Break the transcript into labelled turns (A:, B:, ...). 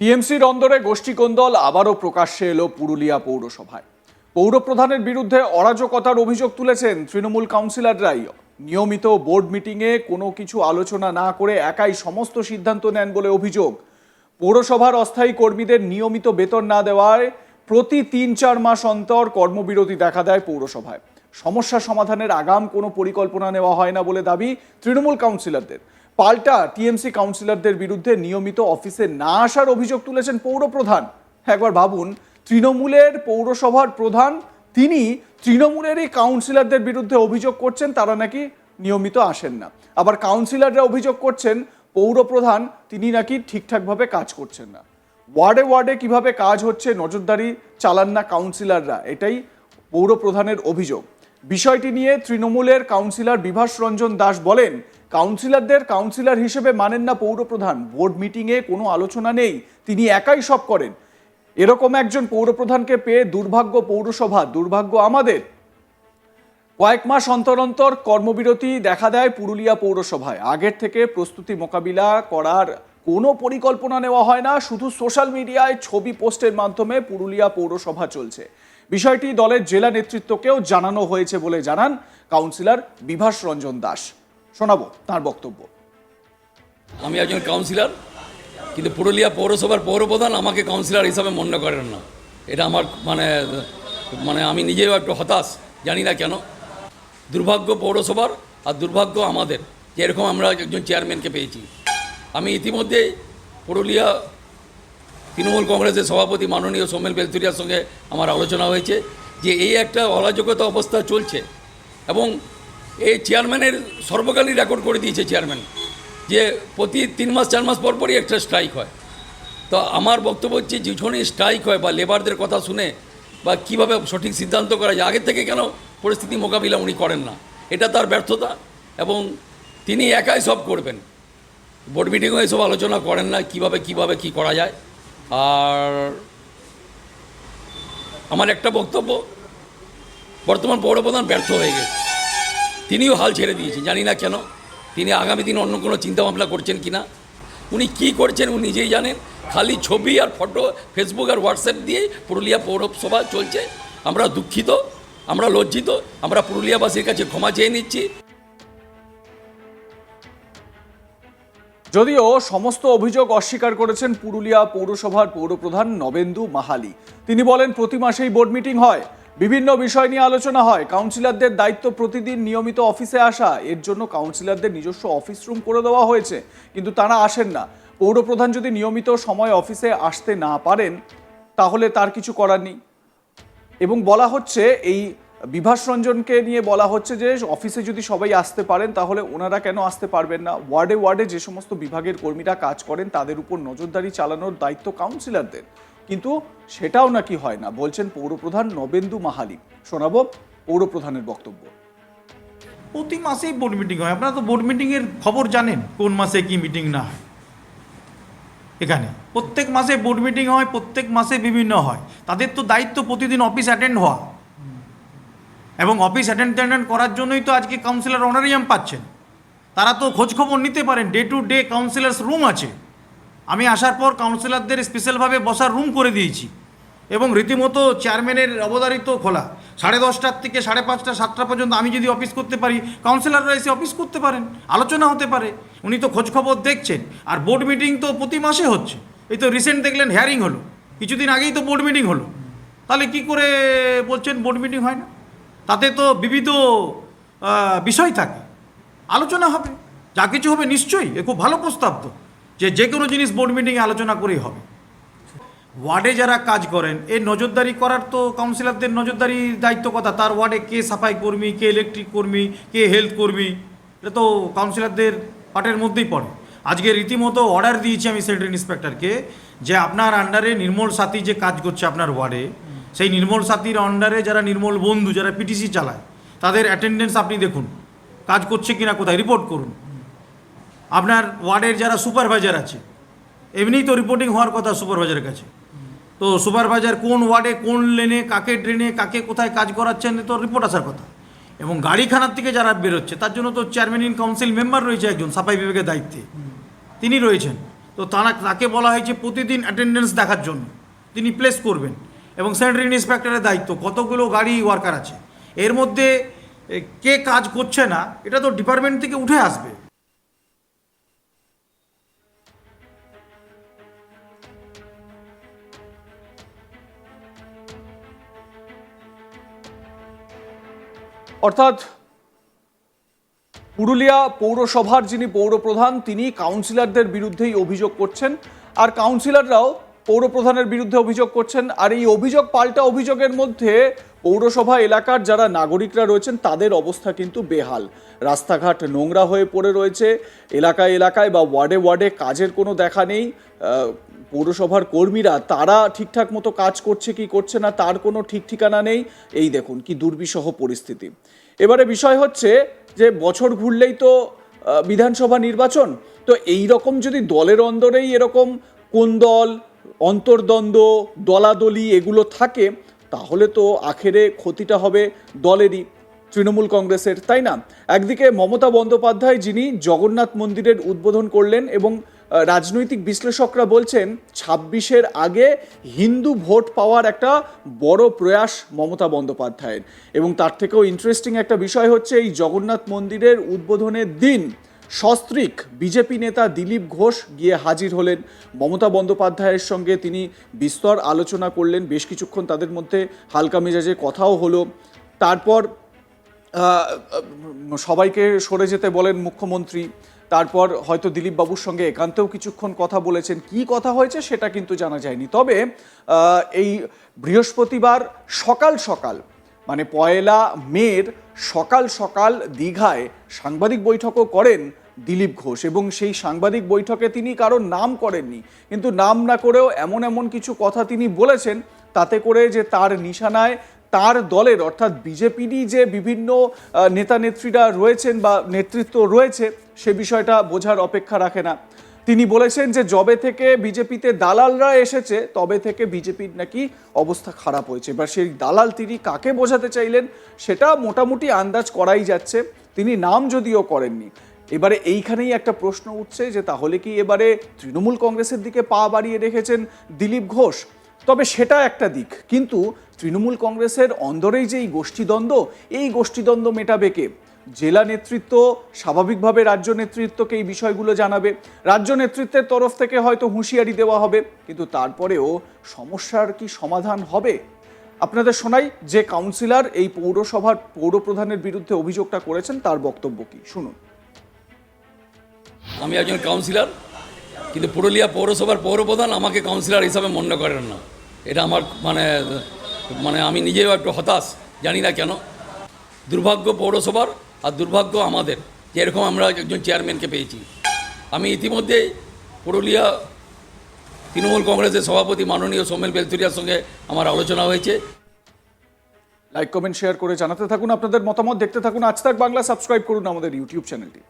A: টিএমসির অন্দরে গোষ্ঠীকোন্দল আবারও প্রকাশ্যে এলো পুরুলিয়া পৌরসভায়। পৌরপ্রধানের বিরুদ্ধে অরাজকতার অভিযোগ তুলেছেন তৃণমূল কাউন্সিলররাই। নিয়মিত বোর্ড মিটিংয়ে কোনো কিছু আলোচনা না করে একাই সমস্ত সিদ্ধান্ত নেন বলে অভিযোগ। পৌরসভার অস্থায়ী কর্মীদের নিয়মিত বেতন না দেওয়ায় প্রতি তিন চার মাস অন্তর কর্মবিরতি দেখা দেয় পৌরসভায়। সমস্যা সমাধানের আগাম কোনো পরিকল্পনা নেওয়া হয় না বলে দাবি তৃণমূল কাউন্সিলরদের। পাল্টা টিএমসি কাউন্সিলরদের বিরুদ্ধে নিয়মিত অফিসে না আসার অভিযোগ তুলেছেন পৌরপ্রধান। একবার ভাবুন, তৃণমূলের পৌরসভার প্রধান তিনি তৃণমূলেরই কাউন্সিলরদের বিরুদ্ধে অভিযোগ করছেন, তারা নাকি নিয়মিত আসেন না। আবার কাউন্সিলররা অভিযোগ করছেন, পৌরপ্রধান তিনি নাকি ঠিকঠাকভাবে কাজ করছেন না। ওয়ার্ডে ওয়ার্ডে কীভাবে কাজ হচ্ছে, নজরদারি চালান না কাউন্সিলররা, এটাই পৌরপ্রধানের অভিযোগ। বিষয়টি নিয়ে তৃণমূলের কাউন্সিলর বিভাস রঞ্জন দাস বলেন কাউন্সিলরদের কাউন্সিলর হিসেবে মানেন না পৌরপ্রধান। বোর্ড মিটিংয়ে কোনো আলোচনা নেই, তিনি একাই সব করেন। এরকম একজন পৌরপ্রধানকে পেয়ে দুর্ভাগ্য পৌরসভা, দুর্ভাগ্য আমাদের। কয়েক মাস অন্তর অন্তর কর্মবিরতি দেখা দেয় পুরুলিয়া পৌরসভায়। আগের থেকে প্রস্তুতি মোকাবিলা করার কোনো পরিকল্পনা নেওয়া হয় না, শুধু সোশ্যাল মিডিয়ায় ছবি পোস্টের মাধ্যমে পুরুলিয়া পৌরসভা চলছে। বিষয়টি দলের জেলা নেতৃত্বকেও জানানো হয়েছে বলে জানান কাউন্সিলর বিভাস রঞ্জন দাস। শোনাবো তার বক্তব্য।
B: আমি একজন কাউন্সিলর কিন্তু পুরুলিয়া পৌরসভার পৌরপ্রধান আমাকে কাউন্সিলর হিসাবে মনে করেন না। এটা আমার মানে মানে আমি নিজেও একটু হতাশ, জানি না কেন। দুর্ভাগ্য পৌরসভার আর দুর্ভাগ্য আমাদের, যে এরকম আমরা একজন চেয়ারম্যানকে পেয়েছি। আমি ইতিমধ্যে পুরুলিয়া তৃণমূল কংগ্রেসের সভাপতি মাননীয় সৌমেল বেলতুরিয়ার সঙ্গে আমার আলোচনা হয়েছে যে এই একটা অরাজকতা অবস্থা চলছে এবং এই চেয়ারম্যানের সর্বকালীন রেকর্ড করে দিয়েছে চেয়ারম্যান, যে প্রতি তিন মাস, চার মাস পর পরই একটা স্ট্রাইক হয়। তো আমার বক্তব্য হচ্ছে যখনই স্ট্রাইক হয় বা লেবারদের কথা শুনে বা কীভাবে সঠিক সিদ্ধান্ত করা যায় আগের থেকে কেন পরিস্থিতি মোকাবিলা উনি করেন না? এটা তার ব্যর্থতা এবং তিনি একাই সব করবেন। বোর্ড মিটিংও এসব আলোচনা করেন না, কীভাবে কীভাবে, কি করা যায়। আর আমার একটা বক্তব্য, বর্তমান পৌরপ্রধান ব্যর্থ হয়ে গেছে। তিনিও হাল ছেড়ে দিয়েছেন জানি না কেন। তিনি আগামী দিনে অন্য কোনো চিন্তাভাবনা করছেন কি না? উনি কী করছেন উনি নিজেই জানেন। খালি ছবি আর ফটো ফেসবুক আর হোয়াটসঅ্যাপ দিয়ে পুরুলিয়া পৌরসভা চলছে। আমরা দুঃখিত, আমরা লজ্জিত, আমরা পুরুলিয়াবাসীর কাছে ক্ষমা চেয়ে নিচ্ছি।
A: যদিও সমস্ত অভিযোগ অস্বীকার করেছেন পুরুলিয়া পৌরসভার পৌরপ্রধান নবেন্দু মাহালি। তিনি বলেন, প্রতি মাসেই বোর্ড মিটিং হয়। বিভিন্ন বিষয় নিয়ে আলোচনা হয়। কাউন্সিলরদের দায়িত্ব প্রতিদিন নিয়মিত অফিসে আসা। এর জন্য কাউন্সিলরদের নিজস্ব অফিস রুম করে দেওয়া হয়েছে, কিন্তু তারা আসেন না। পৌরপ্রধান যদি নিয়মিত সময় অফিসে আসতে না পারেন, তাহলে তার কিছু করার নেই। এবং বলা হচ্ছে, এই বিভাস রঞ্জনকে নিয়ে বলা হচ্ছে যে, অফিসে যদি সবাই আসতে পারেন, তাহলে ওনারা কেন আসতে পারবেন না? ওয়ার্ডে ওয়ার্ডে যে সমস্ত বিভাগের কর্মীরা কাজ করেন, তাদের উপর নজরদারি চালানোর দায়িত্ব কাউন্সিলরদের। কিন্তু সেটাও নাকি হয় না। বলছেন পৌরপ্রধান নবেন্দু মাহালি। শোনাবো পৌরপ্রধানের বক্তব্য।
C: প্রতি মাসেই বোর্ড মিটিং হয়। আপনারা তো বোর্ড মিটিংয়ের খবর জানেন, কোন মাসে কি মিটিং না হয়। এখানে। প্রত্যেক মাসে বোর্ড মিটিং হয়, প্রত্যেক মাসে বিভিন্ন হয়। তাদের তো দায়িত্ব প্রতিদিন অফিস অ্যাটেন্ড হওয়া। এবং অফিস অ্যাটেন্ড করার জন্যই তো আজকে কাউন্সিলর অনারিয়াম পাচ্ছেন। তারা তো খোঁজখবর নিতে পারেন। Day to day councillors room আছে। আমি আসার পর কাউন্সিলরদের স্পেশালভাবে বসার রুম করে দিয়েছি এবং রীতিমতো চেয়ারম্যানের অবদারিত খোলা। সাড়ে দশটার থেকে সাড়ে পাঁচটা, সাতটা পর্যন্ত আমি যদি অফিস করতে পারি কাউন্সিলররা এসে অফিস করতে পারেন, আলোচনা হতে পারে। উনি তো খোঁজখবর দেখছেন, আর বোর্ড মিটিং তো প্রতি মাসে হচ্ছে। এই তো রিসেন্ট দেখলেন হেয়ারিং হলো, কিছুদিন আগেই তো বোর্ড মিটিং হলো। তাহলে কি করে বলছেন বোর্ড মিটিং হয় না? তাতে তো বিবিধ বিষয় থাকে। আলোচনা হবে। যা কিছু হবে নিশ্চয়ই, এ খুব ভালো প্রস্তাব তো। যে যে কোনো জিনিস বোর্ড মিটিংয়ে আলোচনা করেই হবে। ওয়ার্ডে যারা কাজ করেন এই নজরদারি করার তো কাউন্সিলরদের নজরদারি দায়িত্ব কথা। তার ওয়ার্ডে কে সাফাই কর্মী, কে ইলেকট্রিক কর্মী, কে হেলথ কর্মী, এটা তো কাউন্সিলরদের পার্টের মধ্যেই পড়ে। আজকে রীতিমতো অর্ডার দিয়েছি আমি সেক্রেটারি ইন্সপেক্টরকে যে আপনার আন্ডারে নির্মল সাথী যে কাজ করছে আপনার ওয়ার্ডে, সেই নির্মল সাথীর আন্ডারে যারা নির্মল বন্ধু, যারা পিটিসি চালায়, তাদের অ্যাটেন্ডেন্স আপনি দেখুন। কাজ করছে কিনা কোথায়? রিপোর্ট করুন। আপনার ওয়ার্ডের যারা সুপারভাইজার আছে, এমনিই তো রিপোর্টিং হওয়ার কথা সুপারভাইজারের কাছে। তো সুপারভাইজার কোন ওয়ার্ডে, কোন লেনে, কাকে ড্রেনে, কাকে কোথায় কাজ করাচ্ছেন তো রিপোর্ট আসার কথা। এবং গাড়িখানার থেকে যারা বেরোচ্ছে, তার জন্য তো চেয়ারম্যান ইন কাউন্সিল মেম্বার রয়েছে একজন, সাফাই বিভাগের দায়িত্বে। তিনি রয়েছেন। তো তারা, তাকে বলা হয়েছে প্রতিদিন অ্যাটেন্ডেন্স দেখার জন্য। তিনি প্লেস করবেন। এবং স্যানিটারি ইন্সপেক্টরের দায়িত্ব, কতগুলো গাড়ি ওয়ার্কার আছে। এর মধ্যে কে কাজ করছে না, এটা তো ডিপার্টমেন্ট থেকে উঠে আসবে।
A: অর্থাৎ পুরুলিয়া পৌরসভার যিনি পৌরপ্রধান, তিনি কাউন্সিলরদের বিরুদ্ধেই অভিযোগ করছেন। আর কাউন্সিলররাও পৌরপ্রধানের বিরুদ্ধে অভিযোগ করছেন। আর এই অভিযোগ, পাল্টা অভিযোগের মধ্যে পৌরসভা এলাকার যারা নাগরিকরা রয়েছেন, তাদের অবস্থা কিন্তু বেহাল। রাস্তাঘাট নোংরা হয়ে পড়ে রয়েছে। এলাকায় এলাকায় বা ওয়ার্ডে ওয়ার্ডে কাজের কোনো দেখা নেই। পৌরসভার কর্মীরা, তারা ঠিকঠাক মতো কাজ করছে কি করছে না, তার কোনো ঠিক ঠিকানা নেই। এই দেখুন কি দুর্বিষহ পরিস্থিতি। এবারে বিষয় হচ্ছে যে বছর ঘুরলেই তো বিধানসভা নির্বাচন। তো এই রকম যদি দলের অন্দরেই এরকম কোন দল, অন্তর্দ্বন্দ্ব, দলাদলি এগুলো থাকে, তাহলে তো আখেরে ক্ষতিটা হবে দলেরই, তৃণমূল কংগ্রেসের, তাই না? একদিকে মমতা বন্দ্যোপাধ্যায় যিনি জগন্নাথ মন্দিরের উদ্বোধন করলেন এবং রাজনৈতিক বিশ্লেষকরা বলছেন ছাব্বিশের আগে হিন্দু ভোট পাওয়ার একটা বড় প্রয়াস মমতা বন্দ্যোপাধ্যায়ের। এবং তার থেকেও ইন্টারেস্টিং একটা বিষয় হচ্ছে এই জগন্নাথ মন্দিরের উদ্বোধনের দিন সস্ত্রীক বিজেপি নেতা দিলীপ ঘোষ গিয়ে হাজির হলেন। মমতা বন্দ্যোপাধ্যায়ের সঙ্গে তিনি বিস্তর আলোচনা করলেন। বেশ কিছুক্ষণ তাদের মধ্যে হালকা মেজাজে কথাও হলো। তারপর সবাইকে সরে যেতে বলেন মুখ্যমন্ত্রী। তারপর হয়তো দিলীপ বাবুর সঙ্গে একান্তেও কিছুক্ষণ কথা বলেছেন। কি কথা হয়েছে সেটা কিন্তু জানা যায়নি। তবে এই বৃহস্পতিবার সকাল সকাল মানে পয়লা মের সকাল সকাল দীঘায় সাংবাদিক বৈঠকও করেন দিলীপ ঘোষ এবং সেই সাংবাদিক বৈঠকে তিনি কারও নাম করেননি। কিন্তু নাম না করেও এমন এমন কিছু কথা তিনি বলেছেন, তাতে করে যে তার নিশানায় তার দলের, অর্থাৎ বিজেপিরই যে বিভিন্ন নেতা নেত্রীরা রয়েছেন বা নেতৃত্ব রয়েছে, সে বিষয়টা বোঝার অপেক্ষা রাখে না। তিনি বলেছেন যে জবে থেকে বিজেপিতে দালালরা এসেছে, তবে থেকে বিজেপির নাকি অবস্থা খারাপ হয়েছে। এবার সেই দালাল তিনি কাকে বোঝাতে চাইলেন, সেটা মোটামুটি আন্দাজ করাই যাচ্ছে। তিনি নাম যদিও করেননি। এবারে এইখানেই একটা প্রশ্ন উঠছে যে, তাহলে কি এবারে তৃণমূল কংগ্রেসের দিকে পা বাড়িয়ে রেখেছেন দিলীপ ঘোষ? তবে সেটা একটা দিক। কিন্তু তৃণমূল কংগ্রেসের অন্দরেই যে এই গোষ্ঠীদ্বন্দ্ব এই গোষ্ঠীদ্বন্দ্ব মেটাবে কে? জেলা নেতৃত্ব স্বাভাবিকভাবে রাজ্য নেতৃত্বকে এই বিষয়গুলো জানাবে। রাজ্য নেতৃত্বের তরফ থেকে হয়তো হুঁশিয়ারি দেওয়া হবে, কিন্তু তারপরেও সমস্যার কি সমাধান হবে? আপনাদের শোনাই যে কাউন্সিলর এই পৌরসভার পৌরপ্রধানের বিরুদ্ধে অভিযোগটা করেছেন, তার বক্তব্য কি? শুনুন।
B: আমি একজন কাউন্সিলর। কিন্তু পুরুলিয়া পৌরসভার পৌরপ্রধান আমাকে কাউন্সিলর হিসাবে মনে করেন না। এটা আমার মানে মানে আমি নিজেও একটু হতাশ, জানি না কেন। দুর্ভাগ্য পৌরসভার আর দুর্ভাগ্য আমাদের, যে এরকম আমরা একজন চেয়ারম্যানকে পেয়েছি। আমি ইতিমধ্যে পুরুলিয়া তৃণমূল কংগ্রেসের সভাপতি মাননীয় সোমেন বেলতুরিয়ার সঙ্গে আমার আলোচনা হয়েছে।
A: লাইক কমেন্ট শেয়ার করে জানাতে থাকুন। আপনাদের মতামত দেখতে থাকুন। আজ তাক বাংলা সাবস্ক্রাইব করুন আমাদের ইউটিউব চ্যানেলটি